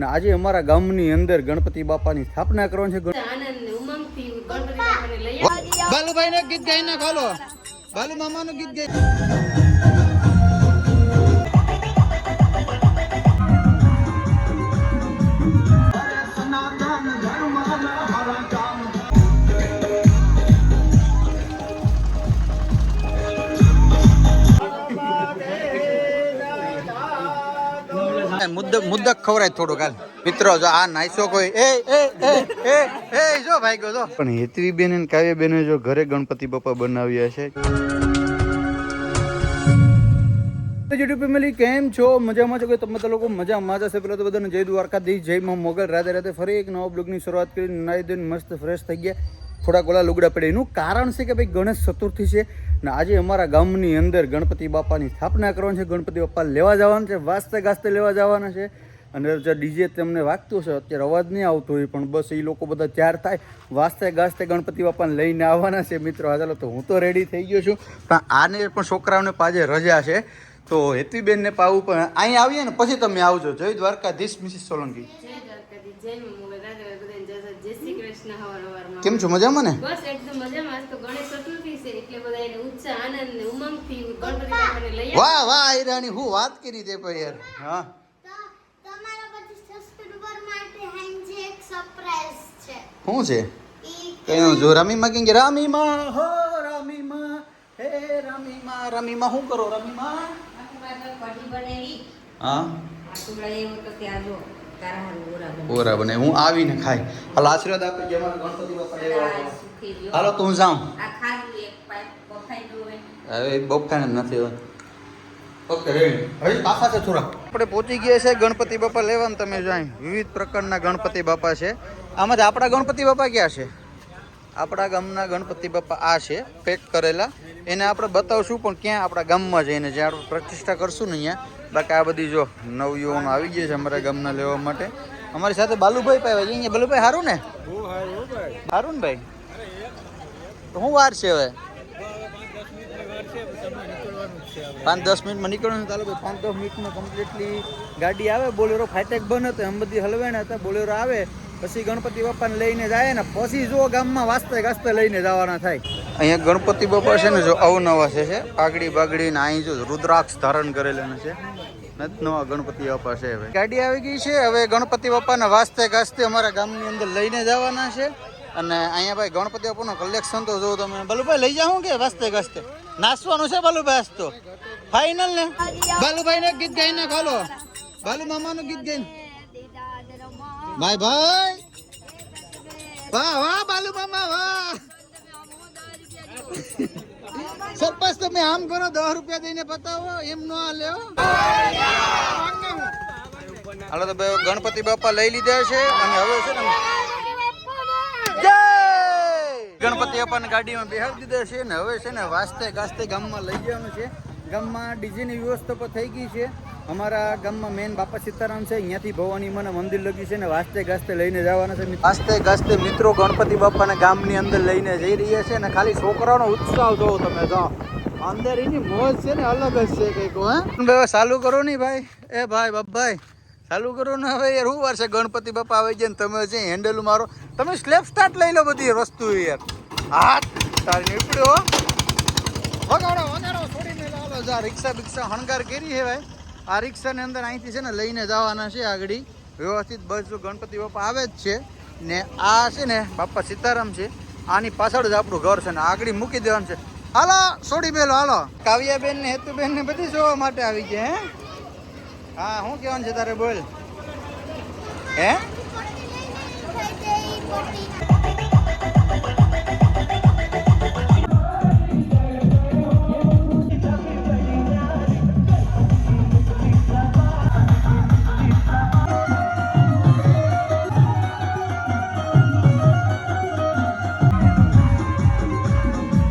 અને આજે અમારા ગામની અંદર ગણપતિ બાપાની સ્થાપના કરવાની છે. બાલુભાઈ ને ગીત ગાઈ નાખો હાલો બાલુ મામા નું ગીત ગાઈ મુદ્દક મુદ્દક ખવરાય થોડુંક હાલ. મિત્રો જો આ નાઈસો કોઈ એ એ એ એ એ જો ભાઈ ગયો જો. પણ હેતવી બેન અને કાવ્ય બેને જો ઘરે ગણપતિ બાપા બનાવ્યા છે. યુટ્યુબ ફેમિલી કેમ છો? મજામાં છો? કે તમે તો લોકો મજામાં જ હશે? પેલા તો બધાને જય દ્વારકાધીશ જય મા મોગલ. રાધે રાધે ફરી એક નવા બ્લોગની શરૂઆત કરી. નાઈ દઈને મસ્ત ફ્રેશ થઈ ગયા. થોડાક ઓલા લુગડા પડે એનું કારણ છે કે ભાઈ ગણેશ ચતુર્થી છે. ને આજે અમારા ગામની અંદર ગણપતિ બાપાની સ્થાપના કરવાની છે. ગણપતિ બાપા લેવા જવાના છે વાસ્તે ગાસ્તે લેવા જવાના છે. અને જે ડીજે તમને વાગતું છે અત્યારે અવાજ નહીં આવતો હોય પણ બસ એ લોકો બધા તૈયાર થાય. વાસ્તે ગાસ્તે ગણપતિ બાપાને લઈને આવવાના છે. મિત્રો હા ચાલો તો હું તો રેડી થઈ ગયો છું. પણ આને પણ છોકરાઓને પાજે રજા છે. તો હેતીબેનને પાવું પણ અહીં આવીએ ને પછી તમે આવજો. જય દ્વારકાધીશ મિસિસ સોલંકી. કેમ છો? મજામાં ને? બસ એકદમ મજામાં. આજ તો ગણેશ છે એટલે બધા એને ઉત્સાહ આનંદ ને ઉમંગથી ગણપતિ બાપાને લઈ વાહ વાહ ઈરાની હું વાત કરી દે પણ યાર. હા. તો તમારા પછી સબસ્ક્રાઇબર માટે હેન્ડ એક સરપ્રાઈઝ છે. શું છે? કયું જો રમીમાં કેમ કે રમીમાં હો રમીમાં હે રમીમાં રમીમાં શું કરો રમીમાં? હા. ઓરા બને. હું આવીને ખાઈ. હાલ આશીર્વાદ આપે કે અમારા ગણપતિ બાપા હાલો તું જાઉં. હવે બફાને નથી હવે ઓકે કાફા છે થોડા. આપણે પહોંચી ગયા છે ગણપતિ બાપા લેવાનું તમે જાય વિવિધ પ્રકારના ગણપતિ બાપા છે. આમાંથી આપણા ગણપતિ બાપા ક્યાં છે? આપણા ગામના ગણપતિ બાપા આ છે પેક કરેલા. એને આપણે બતાવશું પણ ક્યાં આપણા ગામમાં જઈને જ્યાં આપણે પ્રતિષ્ઠા કરશું ને અહીંયા. બાકી આ બધી જો નવયુવાનો આવી ગયા છે અમારા ગામના લેવા માટે. અમારી સાથે બાલુભાઈ પાય અહીંયા બાલુભાઈ સારું ને? સારું ને ભાઈ? તો શું વાર છે હવે? પાંચ દસ મિનિટમાં નીકળવાનું ચાલો પાંચ દસ મિનિટમાં કમ્પ્લીટલી ગાડી આવે. બોલેરો ફાટેક બંધ હતો. એમ બધી હલવાના હતા. બોલેરો આવે. પછી ગણપતિ બાપાને લઈને જાય ને પછી જો ગામમાં વાસ્તે ગાસ્તે લઈને જવાના થાય. અહીંયા ગણપતિ બાપા છે ને જો અવનવા છે પાઘડી બાગડી ને અહીં જો રુદ્રાક્ષ ધારણ કરેલા છે. નવા ગણપતિ બાપા છે હવે. ગાડી આવી ગઈ છે. હવે ગણપતિ બાપાને વાસ્તે ગાસ્તે અમારા ગામની અંદર લઈને જવાના છે. અને અહીંયા ભાઈ ગણપતિ બાપાનું કલેક્શન તો જો તમે. બલુભાઈ લઈ જાઉં કે વાસ્તે ગસ્તે? નાચવાનું છે બાલુભાઈ આજ તો. ફાઈનલ ને? બાલુભાઈ ને ગીત ગાઈને ખોલો. બાલુ મામાનું ગીત ગાઈને. ભાઈ ભાઈ. વાહ વાહ, બાલુ મામા, વાહ. સરપંચ, તમે આમ કરો, દસ રૂપિયા દઈને બતાવો એમ નો લેવો હાલો તો ગણપતિ બાપા લઈ લીધા છે. અને હવે છે ને જય બાપાને ગાડીમાં બેહાડી દીધા છે ને હવે છે ને વાસ્તે ગાસ્તે ગામમાં લઈ જવાનું છે. ગામમાં ડીજેની વ્યવસ્થા પણ થઈ ગઈ છે. અમારા ગામમાં મેન બાપા સીતારામ છે અહીંયાથી ભવાની મને મંદિર લગી છે ને વાસ્તે ગાસ્તે લઈને જવાના છે વાસ્તે ગાસ્તે મિત્રો ગણપતિ બાપાના ગામની અંદર લઈને જઈ રહ્યા છે અને ખાલી છોકરાઓનો ઉત્સાહ જોવો તમે જો. અંદર એની મોજ છે ને અલગ જ છે કંઈક હા. ભાઈ ચાલુ કરો નહીં ભાઈ. એ ભાઈ બાપભાઈ ચાલુ કરો ને હવે યાર શું વાર છે? ગણપતિ બાપા આવી જાય ને તમે જે હેન્ડલ મારો. તમે સ્લેપ સ્ટાર્ટ લઈ લો બધી વસ્તુ યાર. હાથ તારી નીકળ્યો વગાડો વગાડો છોડીને લાલો જા. રિક્ષા બિક્ષા હણગાર કરી છે આ રિક્ષાની અંદર અહીંથી છે ને લઈને જવાના છે આગળ. વ્યવસ્થિત બસ ગણપતિ બાપા આવે જ છે ને આ છે ને બાપા સીતારામ છે. આની પાછળ જ આપણું ઘર છે ને આગળ મૂકી દેવાનું છે. હાલો છોડી બેલો હાલો. કાવ્યાબેન ને હેતુબેન ને બધી જોવા માટે આવી ગયા, હે? હા, શું કહેવાનું છે તારે બોલ? હે?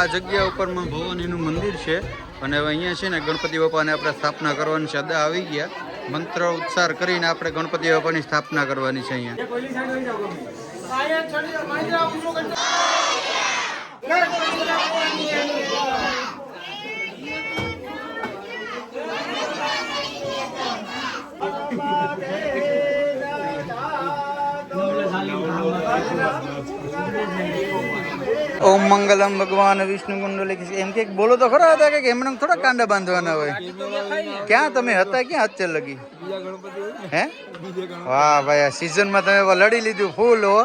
આ જગ્યા ઉપરમાં ભવાનીનું મંદિર છે. અને હવે અહીંયા છે ને ગણપતિ બાપાને આપણે સ્થાપના કરવાની છે. અદા આવી ગયા. મંત્ર ઉચ્ચાર કરીને આપણે ગણપતિ બાપાની સ્થાપના કરવાની છે અહીંયા. ઓમ મંગલમ ભગવાન વિષ્ણુ કુંડલી એમ કે બોલો તો ખરા હતા કે એમને થોડા કાંડા બાંધવાના હોય? ક્યાં તમે હતા? ક્યાં અત્યારે લગી? હે? વાહ ભાઈ, આ સિઝનમાં તમે લડી લીધું ફૂલ, હો.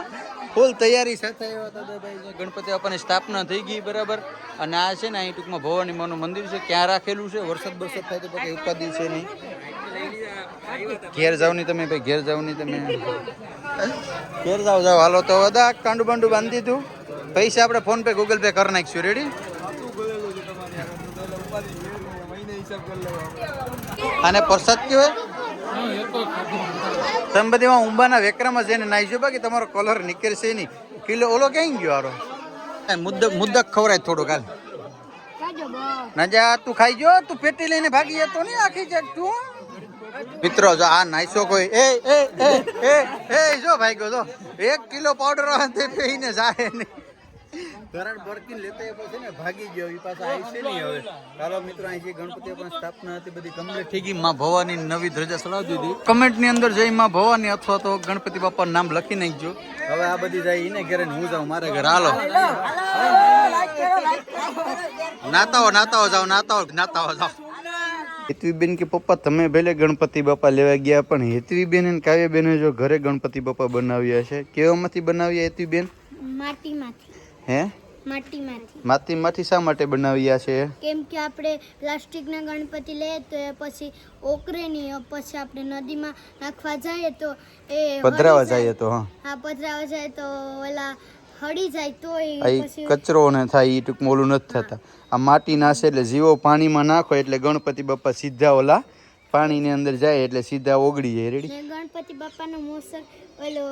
ફૂલ તૈયારી સાથે આવ્યા હતા ભાઈ, જે ગણપતિ આપણને સ્થાપના થઈ ગઈ બરાબર. અને આ છે ને, અહીં ટૂંકમાં ભવાની માનું મંદિર છે. ક્યાં રાખેલું છે? વરસાદ બરસાદ થાય તો પછી ઉપાધિ છે નહીં. ઘેર જાવ નહીં તમે ભાઈ, ઘેર જાવ નહીં તમે. ઘેર જાવ જાવ. હાલો તો બધા કાંડું બાંડું બાંધી દીધું. પૈસા આપણે ફોન પે ગૂગલ પે કરી નાખશું. રેડી અને પ્રસાદ કયો તમે બધી એમાં ઊંબાના વેકરામાં જઈને નાહીશું બાકી તમારો કલર નીકળશે નહીં. કિલો ઓલો ક્યાં ગયો હારો? મુદ્દક મુદ્દક ખવરાય થોડું કાલ નજા, તું ખાઈ જો, તું પેટી લઈને ભાગી જતો નહીં આખી જાત તું મિત્રો, જો આ નાઈસો કોઈ, એ એ એ એ જો ભાઈ ગયો, જો. એક કિલો પાવડર તે પીને જાય નહીં. કરણ બરકીને લેતા એ પછી ને ભાગી ગયો. એ પાછા આવી છે નહીં હવે. ચાલો મિત્રો અહીં જે ગણપતિ પણ સ્થાપના હતી બધી કમ્પ્લીટ થઈ ગઈ. માં ભવાની નવી ધ્વજા ચડાવી દીધી કમેન્ટની અંદર જઈ માં ભવાની અથવા તો ગણપતિ બાપા નામ લખી નાખજો. હવે આ બધી જાય એને ઘરે હું જાઉં મારે ઘરે. હાલો. નાતાઓ નાતાઓ જાઓ નાતાઓ નાતાઓ જાઓ. હેતવીબેન કે પપ્પા તમે ભલે ગણપતિ બાપા લેવા ગયા પણ હેતવીબેન અને કાવ્યબેને જો ઘરે ગણપતિ બાપા બનાવ્યા છે? કેવામાંથી બનાવ્યા હેતવીબેન? માટીમાંથી. હે? માટીમાંથી. માટીમાંથી શા માટે બનાવ્યા છે? કેમ કે આપણે પ્લાસ્ટિકના ગણપતિ લઈએ તો એ પછી ઓકરે નહીં પછી આપણે નદીમાં નાખવા જઈએ તો એ પધરાવા જઈએ તો હા. હા પધરાવા જાય તો ઓલા હળી જાય તો એ કચરો ને થાય એ ટૂંકમાં ઓલું નથી થતા. આ માટી નાશે એટલે જીવો પાણીમાં નાખો એટલે ગણપતિ બાપા સીધા ઓલા પાણીની અંદર જાય એટલે સીધા ઓગળી જાય રેડી ગણપતિ બાપાનો મોસર ઓલો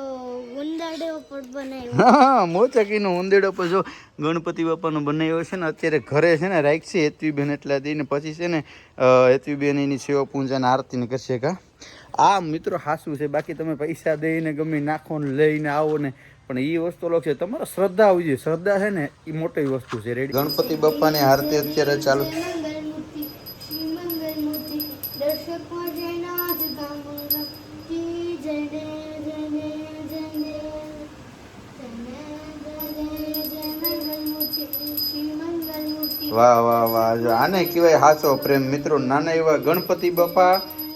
ઉંદરડો પણ બનાવ્યો. હા મોચકીનો ઉંદેડો પણ જો ગણપતિ બાપાનો બનાવ્યો છે ને અત્યારે ઘરે છે ને રાખશે હેતવીબેન એટલા દઈને. પછી છે ને હેતવીબેન એની સેવા પૂજા ને આરતી ને કરશે કા? આ મિત્રો હાસું છે બાકી તમે પૈસા દઈને ગમે નાખો ને લઈને આવો ને પણ એ વસ્તુ અલગ છે. તમારે શ્રદ્ધા હોવી જોઈએ. શ્રદ્ધા છે ને એ મોટી વસ્તુ છે. રેડી ગણપતિ બાપાની આરતી અત્યારે ચાલુ. વાહ વાહ વાહ. જો આને કહેવાય હાચો પ્રેમ મિત્રો. નાના એવા ગણપતિ બાપા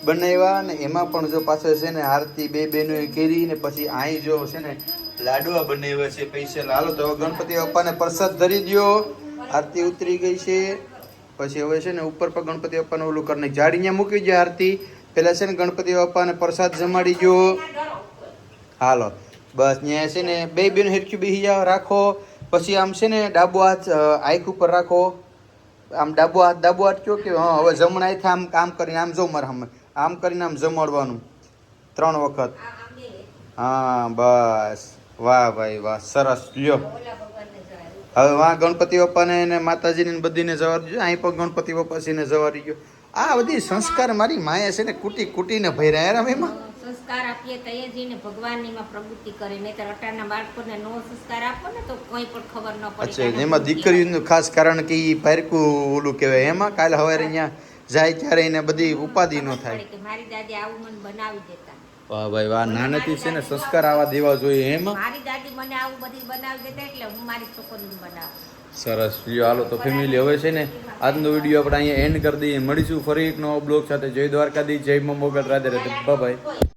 બનાવ્યા ને એમાં પણ જો પાછળ છે ને આરતી બે બહેનોએ કરી ને પછી અહીં જો છે ને લાડવા બનાવ્યા છે પૈસા. હાલો તો ગણપતિ બાપાને પ્રસાદ ધરી દ્યો. આરતી ઉતરી ગઈ છે. પછી હવે છે ને ઉપર પર ગણપતિ બાપાને ઓલું કરીને જાડી ત્યાં મૂકી દે આરતી. પેલા છે ને ગણપતિ બાપાને પ્રસાદ જમાડી દો હાલો. બસ ત્યાં છે ને બે બેન હેરખ્યું બેસી જાઓ, રાખો. પછી આમ છે ને ડાબો હાથ આઈક ઉપર રાખો. આમ ડાબો હાથ ડાબો હાથ કયો કે હા હવે જમણા થાય આમ આમ કરીને આમ જો મારા આમ કરીને આમ જમાડવાનું. ત્રણ વખત. હા બસ. વાહ ભાઈ વાહ સરસ. લ્યો. હવે વાહ ગણપતિ બાપાને એને માતાજીને બધીને જવા ગયો અહીં પણ ગણપતિ બાપા છે ને જવારી આ બધી સંસ્કાર મારી માએ છે ને કૂટી કુટીને ભર્યા યાર એમાં. સંસ્કાર આપીએ તો એ જઈને ભગવાનની માં પ્રવૃત્તિ કરે. નહીતર અટારના બાળકોને નો સંસ્કાર આપો ને તો કોઈ પણ ખબર ન પડે એમાં દીકરીનું ખાસ કારણ કે એ પારકું ઓલું કહેવાય. એમાં કાલે સવારે અહીંયા જાય ત્યારે એને બધી ઉપાધિ ન થાય. કે મારી દાદી આવું મને બનાવી દેતા. વાહ ભાઈ વાહ નાનેથી છે ને સંસ્કાર આવા દેવા જોઈએ એમ? મારી દાદી મને આવું બધી બનાવી દેતા એટલે હું મારી છોકરીને બનાવું. સરસ લ્યો હાલો તો ફેમિલી હવે છે ને આજનો વીડિયો આપણે અહીંયા એન્ડ કરી દઈએ. મળીશું ફરી એક નવો બ્લોગ સાથે. જય દ્વારકાધી જય મા મોગલ રાધે રાધે. બાય